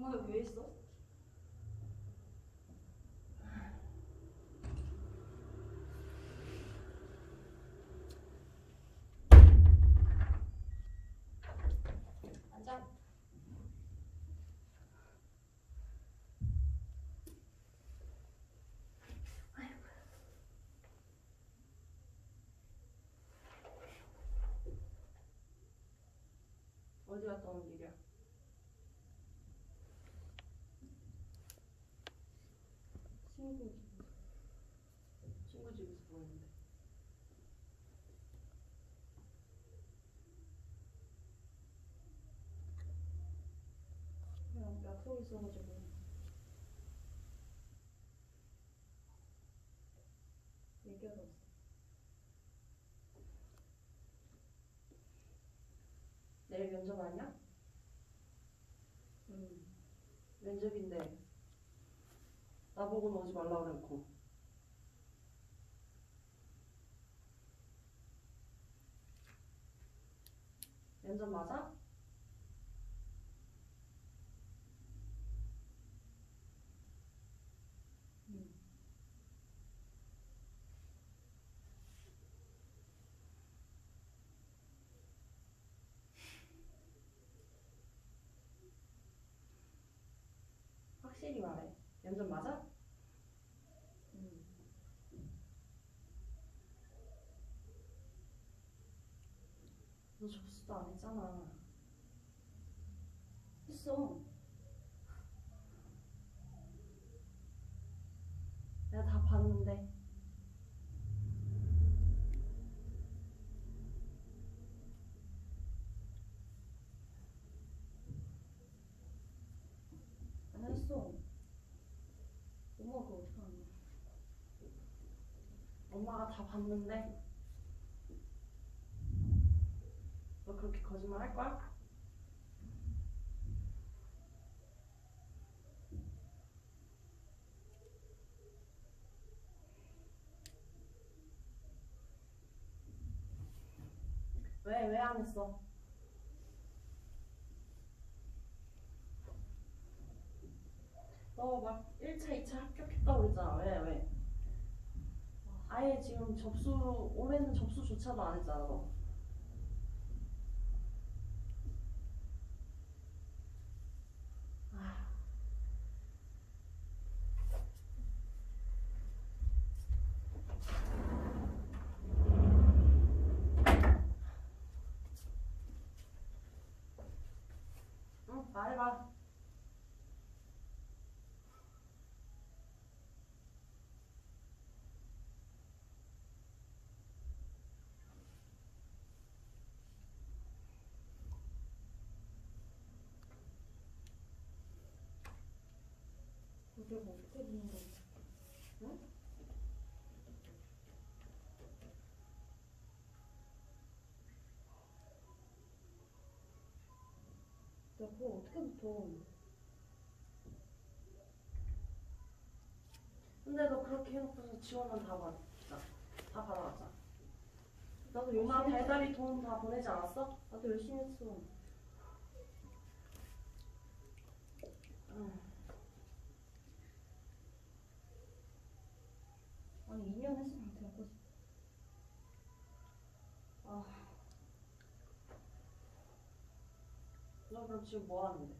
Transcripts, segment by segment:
엄마 왜 있어? 앉아. 어디 갔다 온 길이야? 친구 집에서 뭐 했는데? 그냥 약속 있어가지고. 얘기하러 왔어. 내일 면접 아니야? 응. 면접인데 나보고 는 오지 말라 그랬고. 면접 맞아? 응. 확실히 말해. 면접 맞아? 응. 너 접수도 안 했잖아. 했어. 내가 다 봤는데. 안 했어. 엄마가 그걸 어떻게 하냐. 엄마가 다 봤는데. 너 그렇게 거짓말 할 거야? 왜, 왜 안 했어? 너 막 1차, 2차 합격했다고 그랬잖아. 왜, 왜? 아예 지금 접수, 올해는 접수조차도 안 했잖아, 너. 응, 말해봐. 그게 뭐 어떻게 되는 거지? 응? 내가 그걸 어떻게 붙어? 근데 너 그렇게 해놓고서 지원은 다 받자. 다 받아왔자. 나도 엄마 열심히 했어. 배달이 돈 다 보내지 않았어? 나도 열심히 했어. 응. 아니 2년 했으면 될 거지. 너 그럼 지금 뭐 하는데?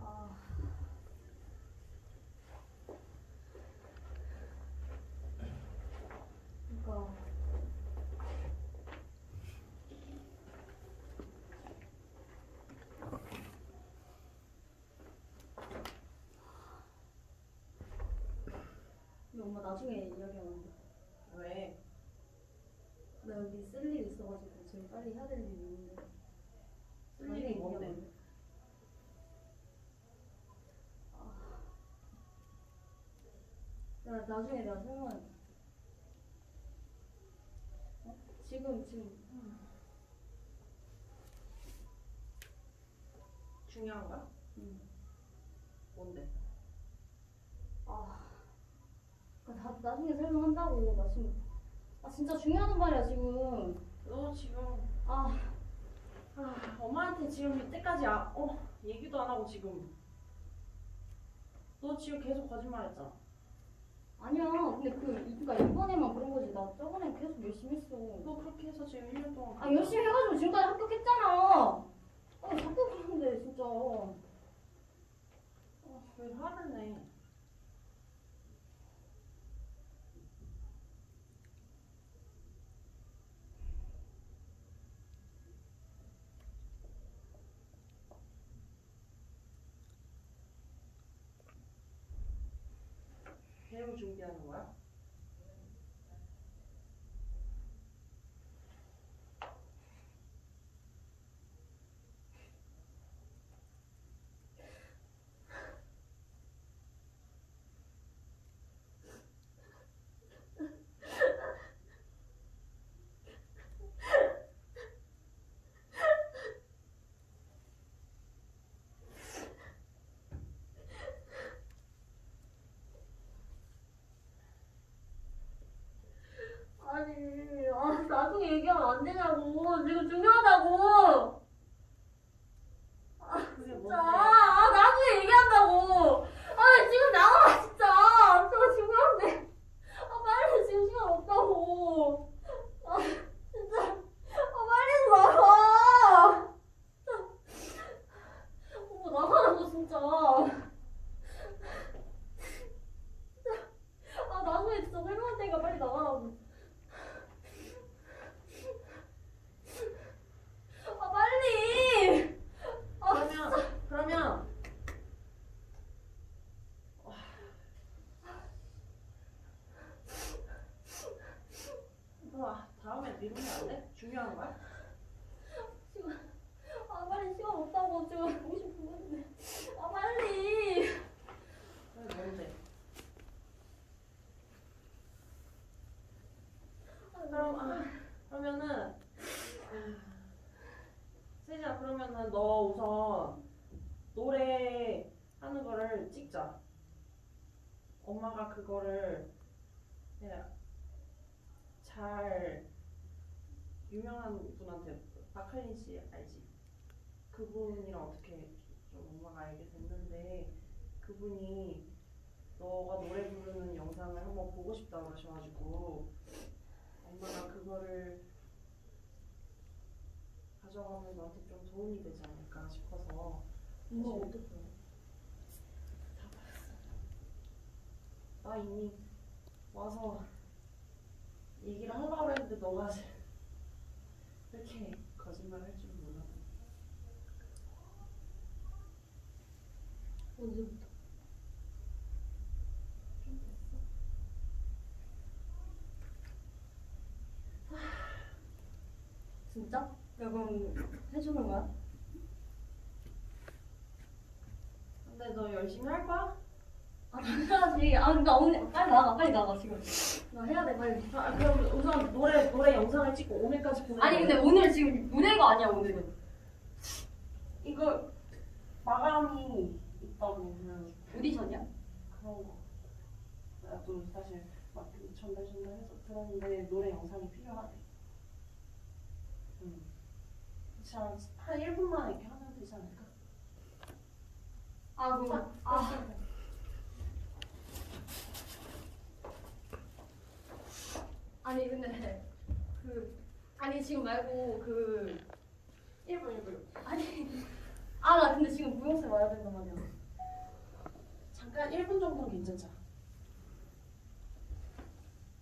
아. 그러니까 근데 엄마 나중에 이야기하면 돼. 왜? 나 여기 쓸 일 있어가지고 지금 빨리 해야 될 일이 있는데. 쓸 일이 뭔데? 돼. 야, 나중에 내가 설명할게. 어? 지금, 지금. 중요한 거야? 응. 뭔데? 아. 그러니까 다, 나중에 설명한다고. 나 지금 아 진짜 중요하단 말이야 지금. 너 지금 아 아, 엄마한테 지금 이때까지 아, 어 얘기도 안 하고 지금 너 지금 계속 거짓말했잖아. 아니야. 근데 그 그러니까 이번에만 그런 거지. 나 저번에 계속 열심히 했어. 너 그렇게 해서 지금 1년 동안 아 열심히 해가지고 지금까지 합격했잖아. 아 자꾸 그러는데 진짜. 어, 왜 화를 내? 배우 준비하는 거야? 아니 아 나중에 얘기하면 안 되냐고. 지금 중요하다고. 그게 진짜 뭔데? 아 나중에 얘기한다고. 아 지금 나와 진짜. 저 중요한데. 아 빨리 지금 시간 없다고. 아 진짜. 아 빨리 나와. 오빠 나가라고 진짜. 아 나중에 진짜 설명할 테니까 빨리 나가라고. 아 빨리. 아 그러면 그러면 와 다음에 미루면 안 돼? 중요한 거야? 지금 아 빨리 시간 없다고 지금 50분인데 아 빨리 그게 뭔데? 그럼 아, 그러면은 세지야 그러면은 너 우선 노래 하는 거를 찍자. 엄마가 그거를 그냥 잘 유명한 분한테 박할린 씨 알지? 그분이랑 어떻게 좀 엄마가 알게 됐는데 그분이 너가 노래 부르는 영상을 한번 보고 싶다고 하셔가지고 엄마가 그거를 가져가면 너한테 좀 도움이 되지 않을까 싶어서 엄마 어떡해? 나 이미 와서 얘기를 하려고 했는데 너가 이렇게 거짓말 할 줄 몰랐네 언제부터 좀 됐어 진짜? 야 그럼 해주는 거야? 근데 너 열심히 할 거야? 아 당연하지 아 그니까 오늘 빨리 나가 빨리 나가 지금 나 해야 돼 빨리 아 그럼 우선 노래 노래 영상을 찍고 오늘까지 보내 아니 근데 오늘 지금 무대가 아니야 오늘은 이거 마감이 있다고 그래가지고 오디션이야? 그런 거. 나도 사실 막 전달 전달해서 들었는데 노래 영상이 필요하대. 음. 자, 한 1분만 이렇게 하면 되지 않을까? 아 그럼 아 아니 근데 그 아니 지금 말고 그 1분 1분. 아니 아 나 근데 지금 무용실 와야 된단 말이야 잠깐 1분 정도는 괜찮자.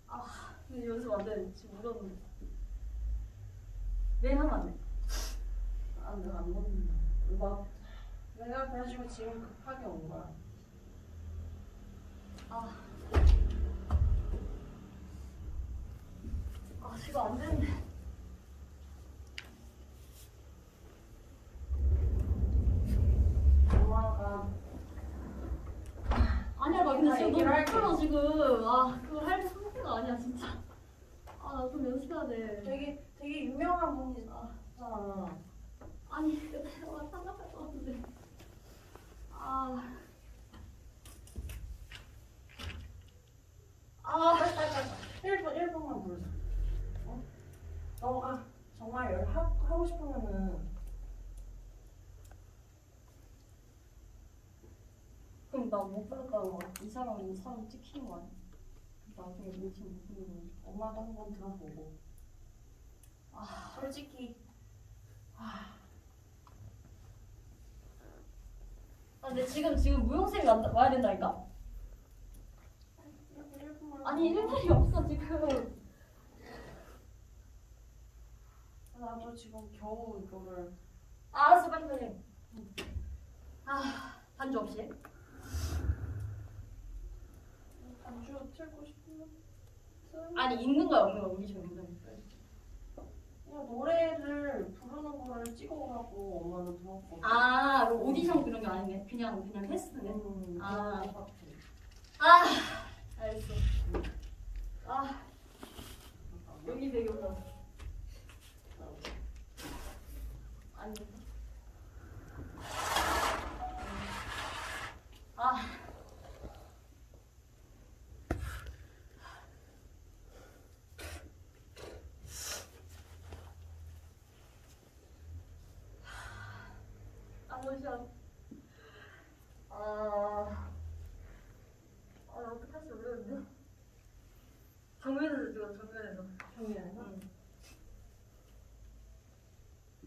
아 근데 연습 안 돼. 지금 울었는데. 내일 하면 안 돼. 아, 내가 안 먹는다. 막 내가 그래가지고 지금 급하게 온 거야. 아. 아 지금 안 되는데. 엄마가 아니야 나 근데 다 지금. 아 그거 할 상태가 아니야 진짜. 아나좀 연습해야 돼. 되게 되게 유명한 분이잖아. 아니 근데 와 상납할 것 같은데. 아. 아, 빨리 빨리 빨리. 1분 1분만 부르자. 너가 정말 열 하, 하고 싶으면은 나못 부를까 막이 사람이 이 사람 찍히는 거 아니야? 나중에 눈치 못 보는 엄마도 한 번 들어보고. 아. 솔직히. 아. 근데 지금 지금 무용쌤이 왔다, 와야 된다니까? 아니 이럴 날이 없어 지금. 나도 지금 겨우 이거를. 아, 알았어 빨리 빨리. 아 반주 없이 반주 틀고 틀. 아니 있는 거야 없는 거야 우리 지금 있는 거야 그냥 노래를 부르는 거를 찍어오라고 엄마는 들었거든. 아 그럼 오디션 그런 게 아니네 그냥 그냥 테스트네 음, 아. 아 알겠어 아 여기 되게 올라 아니 아 아, 잠시만. 아, 아, 어떻게 할지 모르겠는데. 정면에서 찍어, 정면에서. 정리해서. 응.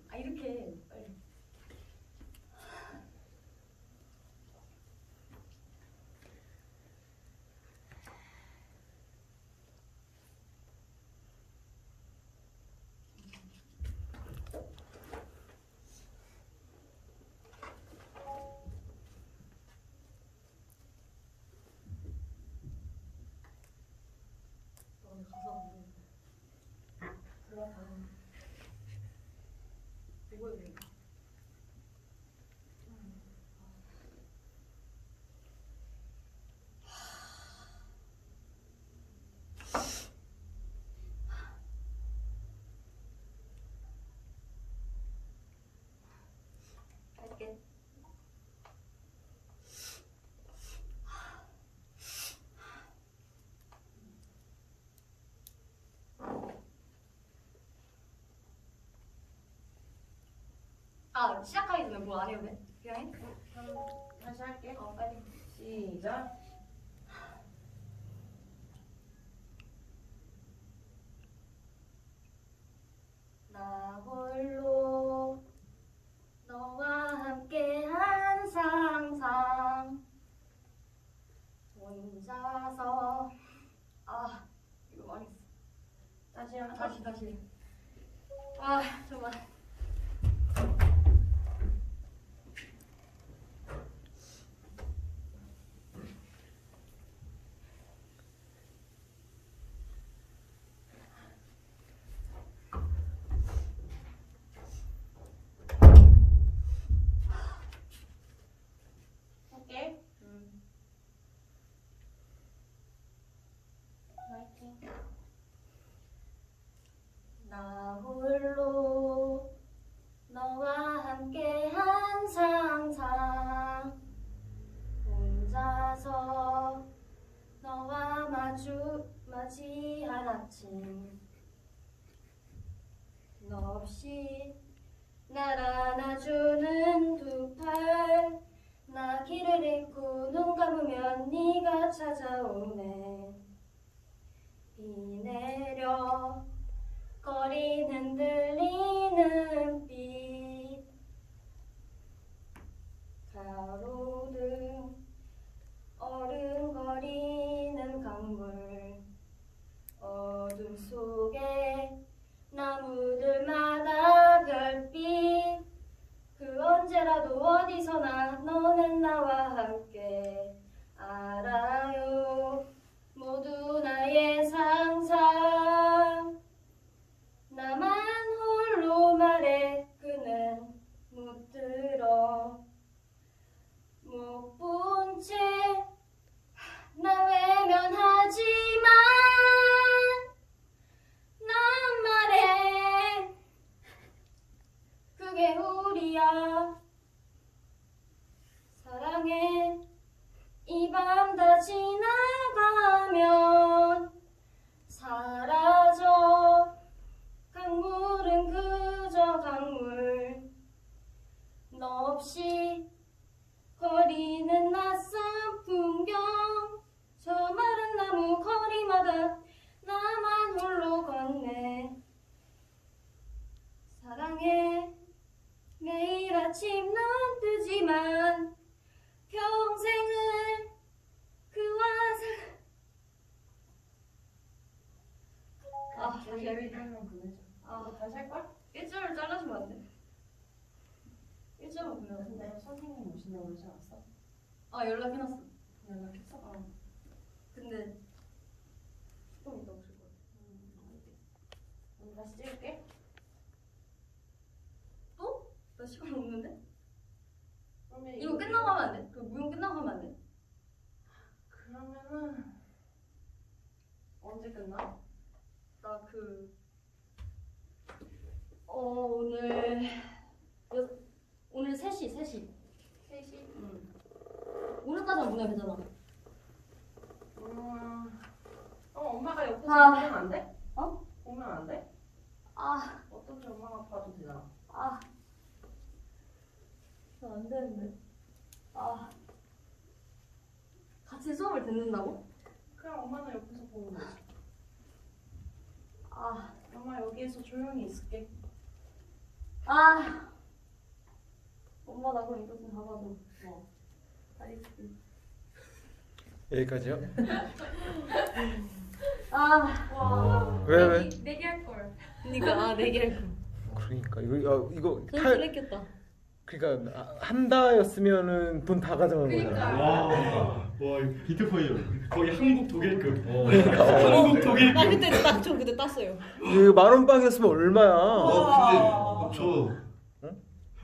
아, 이렇게, 빨리. 너는 가서 뭐, 불러봐. 누구 얘기? 할게. 아 시작하기 전에 뭐 안 해도 돼? 그냥 해? 그럼 다시 할게. 어 빨리. 시작. 나 홀로 너와 함께한 상상 혼자서 아 이거 망했어 다시 한 다시 다시 아 정말 할게. 음. 화이팅. 나 홀로 너와 함께한 상상 혼자서 너와 마주 맞이한 아침 너 없이 날 안아주는 두 팔 나 길을 잃고 눈 감으면 네가 찾아오네. 비 내려 거린 흔들리는 빛. 가로등 어른거리는 강물. 어둠 속에 나무들마다 별빛 그 언제라도 어디서나 너는 나와 함께 알아요 선생님 오신다고 그러지 않았어? 아 연락해놨어 연락했어? 어. 근데 조금 이따 오실 거야 오늘 다시 찍을게. 또? 나 시간 없는데? 그러면 이거 끝나고 하면 안 돼? 그 무용 끝나고 하면 안 돼? 그러면은 언제 끝나? 나 그... 어 오늘 여, 오늘 3시 3시 3시? 응 오늘까지만 보내면 되잖아 음. 어 엄마가 옆에서 아. 보면 안 돼? 어? 보면 안 돼? 아 어차피 엄마가 봐도 되잖아. 아. 나 안 되는데. 아. 같이 수업을 듣는다고? 그냥 엄마는 옆에서 보는 거지. 아. 엄마 여기에서 조용히 있을게. 아. 엄마 나 그럼 이거 좀 잡아줘. 어. 알겠지. 여기까지요? 아. 와. 왜, 왜? 내기할 걸. 그러니까 아 내기할 거. 그러니까 이거 아, 이거 탈 쓰레겼다. 그러니까 아, 한다였으면은 돈 다 가져간 거잖아. 와, 와 비트코인 거의 한국 독일급. 그러니까 어. 한국 독일급. 나 그때 딱저 그때 땄어요. 이거 만 원 빵이었으면 얼마야? 어, 근데 응? 저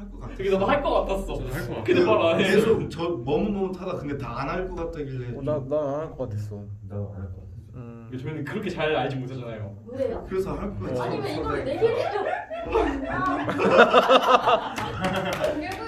할것 같아. 되게 너무 할 것 같았어. 저도 할것 같아. 근데 말안 해. 계속 저 머뭇머뭇하다 근데 다 안 할 것 같다길래. 어, 나나안할 것 같았어. 나안할 것 같아. 음. 저희는 그렇게 잘 알지 못하잖아요. 왜요? 그래서 할 것 같아. 아니면 이걸 내기를 해요. 아.